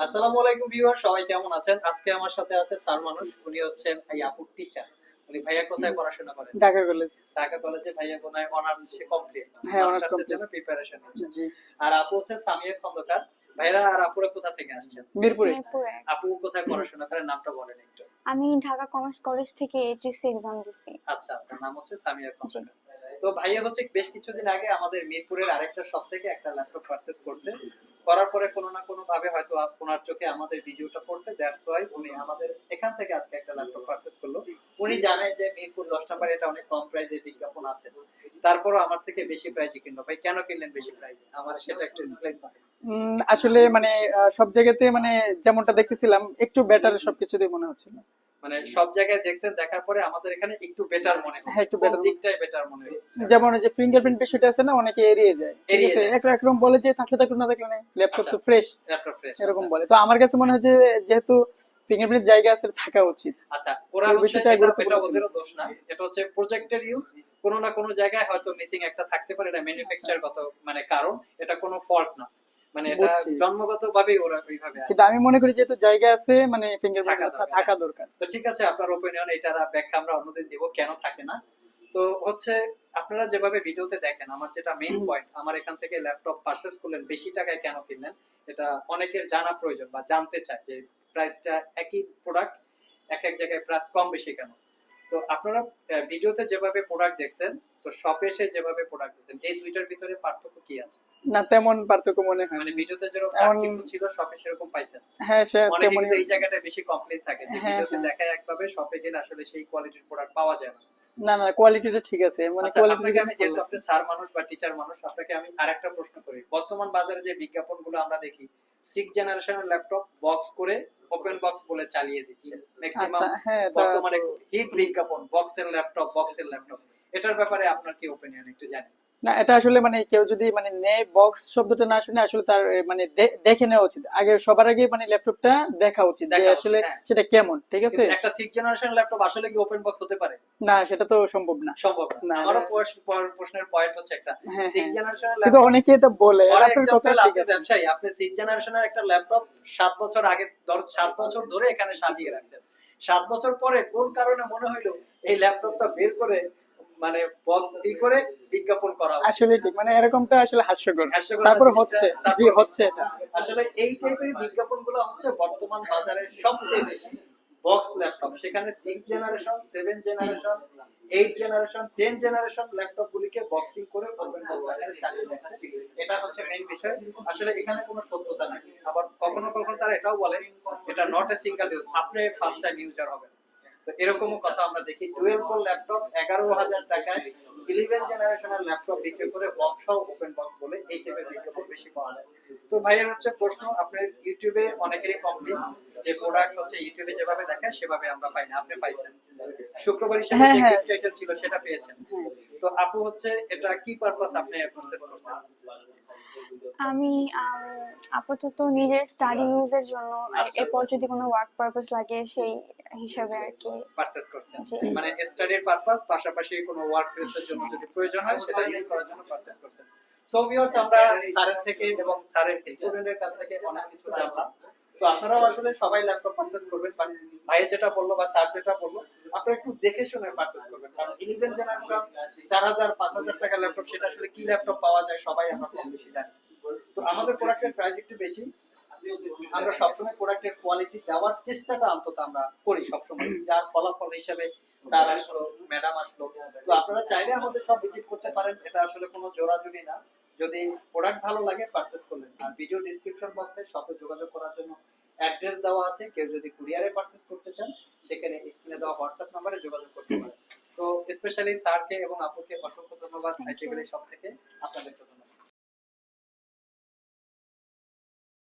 আসসালামু আলাইকুম ভিউয়ার সবাই কেমন আছেন? আজকে আমার সাথে আছে স্যার মানুষ উনি হচ্ছেন এই আপুর টিচার উনি ভাইয়া কোথায় পড়াশোনা করেন? ঢাকা কলেজ ঢাকা কলেজে ভাইয়া কোনায় অনার্স সে কমপ্লিট হ্যাঁ, honours জন্য প্রিপারেশন জি। আর আপু হচ্ছে সামিয়া খন্দকার। ভাইরা আর আপুরা কোথা থেকে আসছেন? মিরপুরে। মিরপুরে। আপু কোথায় পড়াশোনা করেন? নামটা বলেন একটু। আমি ঢাকা কমার্স কলেজ থেকে এইচএসসি এক্সাম দিছি। আচ্ছা আচ্ছা নাম হচ্ছে সামিয়া খন্দকার। তো ভাইয়া হচ্ছে বেশ কিছুদিন আগে আমাদের মিরপুরের আরেকটা শপ থেকে একটা ল্যাপটপ পারচেজ করছে। করার পরে কোনো না কোনো ভাবে হয়তো আপনার চোখে আমাদের ভিডিওটা পড়ছে দ্যাটস ওয়াই উনি আমাদের এখান থেকে আজকে করল। উনি জানে যে মিরপুর দশ নম্বর এটা অনেক কম প্রাইসে বিজ্ঞাপন আছে। তারপরও আমার থেকে বেশি প্রাইসে কিনলো। ভাই কেন কিনলেন বেশি প্রাইসে আমার সেটা একটু এক্সপ্লেইন করেন আসলে মানে সব জায়গাতে মানে যেমনটা দেখতেছিলাম একটু বেটার সবকিছুতেই মনে হচ্ছিল। মানে সব জায়গায় দেখছেন দেখার পরে আমাদের এখানে একটু বেটার মনে হচ্ছে। হ্যাঁ, একটু better- দিকটাই বেটার মনে হচ্ছে? যেমন যে ফিঙ্গারপ্রিন্ট বিষয়টা আছে না অনেকে এড়িয়ে যায়। এড়িয়ে যায়। এক একরকম বলে যে থাকলে থাকলে না থাকলে নেই। ল্যাপটপ তো আচ্ছা। ফ্রেশ ল্যাপটপ ফ্রেশ এরকম বলে। তো আমার কাছে মনে হয় যে যেহেতু ফিঙ্গারপ্রিন্ট জায়গা আছে থাকা উচিত। আচ্ছা ওরা হচ্ছে এটা। ওদেরও দোষ না। এটা হচ্ছে প্রজেক্টের ইউজ কোনো না কোনো জায়গায় হয়তো মিসিং একটা থাকতে পারে এটা ম্যানুফ্যাকচারগত মানে কারণ এটা কোনো ফল্ট না। মানে এটা জন্মগতভাবেই ওরা ওইভাবে। কিন্তু আমি মনে করি যেহেতু জায়গা আছে মানে ফিঙ্গারপ্রিন্ট থাকা দরকার। তো ঠিক আছে আপনার ওপিনিয়ন এটার ব্যাখ্যা আমরা অন্যদিন দিব কেন থাকে না? তো হচ্ছে আপনারা যেভাবে ভিডিওতে দেখেন আমার যেটা মেইন পয়েন্ট আমার এখান থেকে ল্যাপটপ পারচেজ করলেন বেশি টাকায় কেন কিনলেন? এটা অনেকের জানা প্রয়োজন বা জানতে চায় যে প্রাইসটা একই প্রোডাক্ট এক এক জায়গায় প্রাইস কম বেশি কেন? তো আপনারা ভিডিওতে যেভাবে প্রোডাক্ট দেখছেন তো শপে এসে যেভাবে প্রোডাক্ট দেখছেন এই দুইটার ভিতরে পার্থক্য কি আছে? না তেমন পার্থক্য মনে হয় মানে ভিডিওতে যেরকম চাকচিক্য ছিল শপে সেরকম পাইছেন। হ্যাঁ সে কিন্তু এই জায়গাটা বেশি কমপ্লিট থাকে হ্যাঁ, ভিডিওতে হ্যাঁ। দেখায় একভাবে শপে গেলে আসলে সেই কোয়ালিটির প্রোডাক্ট পাওয়া যায় না। না না কোয়ালিটিটা ঠিক আছে মানে আচ্ছা আপনাকে আমি যেহেতু আপনি ছাড় মানুষ বা টিচার মানুষ আপনাকে আমি আরেকটা প্রশ্ন করি। বর্তমান বাজারে যে বিজ্ঞাপনগুলো আমরা দেখি সিক্স জেনারেশনের ল্যাপটপ বক্স করে ওপেন বক্স বলে চালিয়ে দিচ্ছে। ম্যাক্সিমাম আচ্ছা বর্তমানে হিট বিজ্ঞাপন বক্সের ল্যাপটপ বক্সের ল্যাপটপ এটার ব্যাপারে আপনার কি ওপিনিয়ন একটু জানি না এটা আসলে মানে কেউ যদি মানে নেয় বক্স শব্দটা না শুনে আসলে তার মানে দেখে নেওয়া উচিত। আগে সবার আগে মানে ল্যাপটপটা দেখা উচিত যে আসলে হ্যাঁ। সেটা কেমন ঠিক আছে? একটা সিক্স জেনারেশন ল্যাপটপ আসলে কি ওপেন বক্স হতে পারে? না সেটা তো সম্ভব না। সম্ভব না। না, আমারও প্রশ্নের পয়েন্ট হচ্ছে একটা। হ্যাঁ, সিক্স হ্যাঁ। জেনারেশনের কিন্তু অনেকে এটা বলে আর আপনার কথা ঠিক আপনি আছে। ব্যবসায়ী আপনি সিক্স জেনারেশনের একটা ল্যাপটপ সাত বছর আগে ধর সাত বছর ধরে এখানে সাজিয়ে রাখছেন। সাত বছর পরে কোন কারণে মনে হইল এই ল্যাপটপটা বের করে মানে বক্স ই করে বিজ্ঞাপন করা আসলে ঠিক মানে এরকমটা আসলে হাস্যকর। তারপর হচ্ছে জি হচ্ছে এটা। আসলে এই টাইপের বিজ্ঞাপনগুলো হচ্ছে বর্তমান বাজারে সবচেয়ে বেশি বক্স ল্যাপটপ সেখানে six generation seven generation eight generation ten generation laptop গুলিকে বক্সিং করে ওপেন বক্স আকারে চালিয়ে দিচ্ছে এটা হচ্ছে মেইন বিষয়। আসলে এখানে কোনো সত্যতা নাই। আবার কখনো কখনো তারা এটাও বলে এটা নট এ সিঙ্গেল ইউজ আপনি ফার্স্ট টাইম ইউজার হবেন। তো এরকমও কথা আমরা দেখি। টুয়েলভ কোর ল্যাপটপ এগারো হাজার টাকায় ইলেভেন জেনারেশনের ল্যাপটপ বিক্রি করে বক্স ওপেন বক্স বলে এই টাইপের বিজ্ঞাপন বেশি পাওয়া যায়। তো ভাইয়ের হচ্ছে প্রশ্ন আপনার ইউটিউবে অনেকেরই কমপ্লেন যে প্রোডাক্ট হচ্ছে ইউটিউবে যেভাবে দেখায় সেভাবে আমরা পাই না আপনি পাইছেন। শুক্রবার হিসেবে হ্যাঁ, যে হ্যাঁ। ছিল সেটা পেয়েছেন। তো আপু হচ্ছে এটা কি পারপাস আপনি প্রসেস করছেন? আমি আপাতত নিজের স্টাডি ইউজের জন্য আচ্ছা, এরপর আচ্ছা। যদি কোনো ওয়ার্ক পারপাস লাগে সেই হিসাবে আর কি। পারচেজ করছেন। মানে স্টাডির পারপাস পাশাপাশি কোনো ওয়ার্ক প্লেসের জন্য যদি প্রয়োজন হয় সেটা ইউজ করার জন্য পারচেজ করছেন। সো ভিউয়ার্স আমরা স্যারের থেকে এবং স্যারের স্টুডেন্টের কাছ থেকে অনেক কিছু জানলাম। তো আপনারাও আসলে সবাই ল্যাপটপ পারচেজ করবেন বাট ভাই যেটা বলল বা স্যার যেটা বলল, আপনারা একটু দেখে শুনে পারচেজ করবেন। কারণ জেনারেশন চার হাজার, পাঁচ হাজার টাকা ল্যাপটপ সেটা আসলে কি ল্যাপটপ পাওয়া যায়, সবাই আমরা কম বেশি জানি। তো আমাদের প্রোডাক্টের প্রাইস একটু বেশি। আমরা সবসময় প্রোডাক্টের কোয়ালিটি দেওয়ার চেষ্টাটা অন্তত আমরা করি সবসময়, যার ফলাফল হিসাবে স্যার আসলো ম্যাডাম আসলো। তো আপনারা চাইলে আমাদের সব ভিজিট করতে পারেন, এটা আসলে কোনো জোরাজুরি না। যদি প্রোডাক্ট ভালো লাগে পারচেস করলেন। আর ভিডিও ডিসক্রিপশন বক্সে সাথে যোগাযোগ করার জন্য অ্যাড্রেস দেওয়া আছে। কেউ যদি কুরিয়ারে পারচেস করতে চান সেখানে স্ক্রিনে দেওয়া হোয়াটসঅ্যাপ নাম্বারে যোগাযোগ করতে পারেন। তো স্পেশালি স্যারকে এবং আপুকে অসংখ্য ধন্যবাদ. আইটিভিলি সব থেকে।